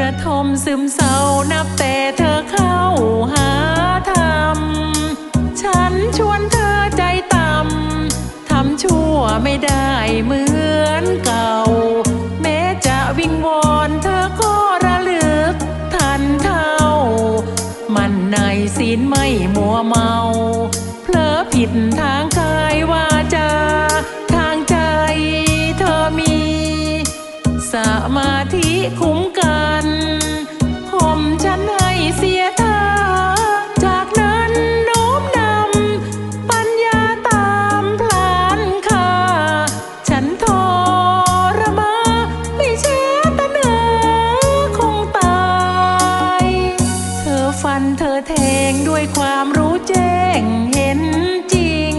ระทมซึมเศร้านับแต่เธอเข้าหาธรรม ฉันชวนเธอใจต่ำทำชั่วไม่ได้เหมือนเก่า แม้จะวิงวอนเธอก็ระลึกทันเท่า มันในศีลไม่มัวเมา เพลอผิดทาง ฟันเธอแทงด้วยความรู้แจ้งเห็นจริง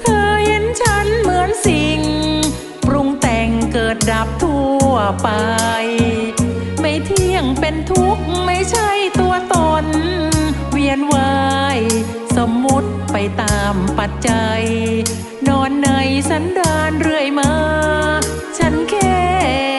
เธอเห็นฉันเหมือนสิ่ง ปรุงแต่งเกิดดับทั่วไป ไม่เที่ยงเป็นทุกข์ไม่ใช่ตัวตน เวียนวายสมมุติไปตามปัจจัย นอนในสันดานเรื่อยมา ฉันแค่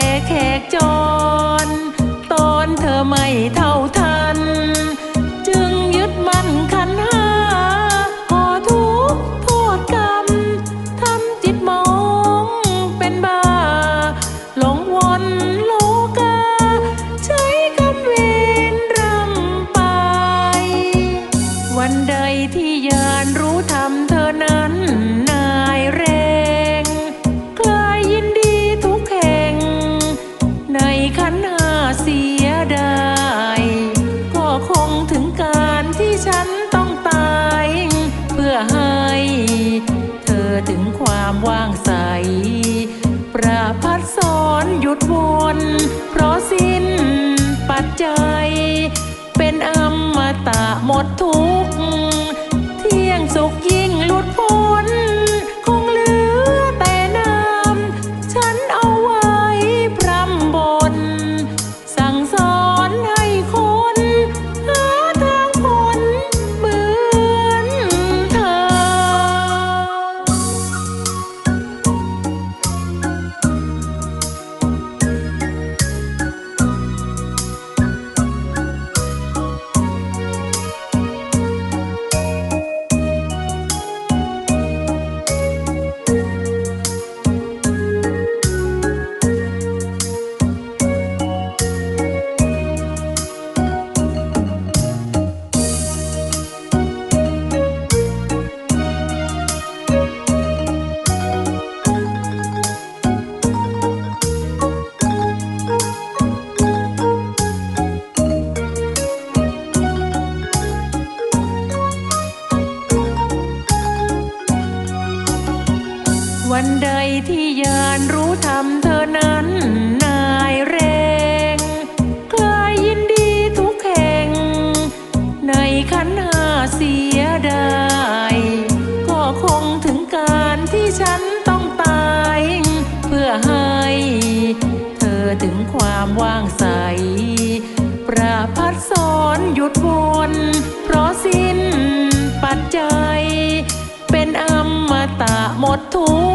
ทุกข์ ใดที่ยานรู้ธรรมเธอนั้นนายแรงคลายยินดีทุกแห่ง ในขันหาเสียดายก็คงถึงการที่ฉันต้องตาย เพื่อให้เธอถึงความว่างใส ประพัดสอนหยุดวนเพราะสิ้นปัจจัย เป็นอมตะหมดทุก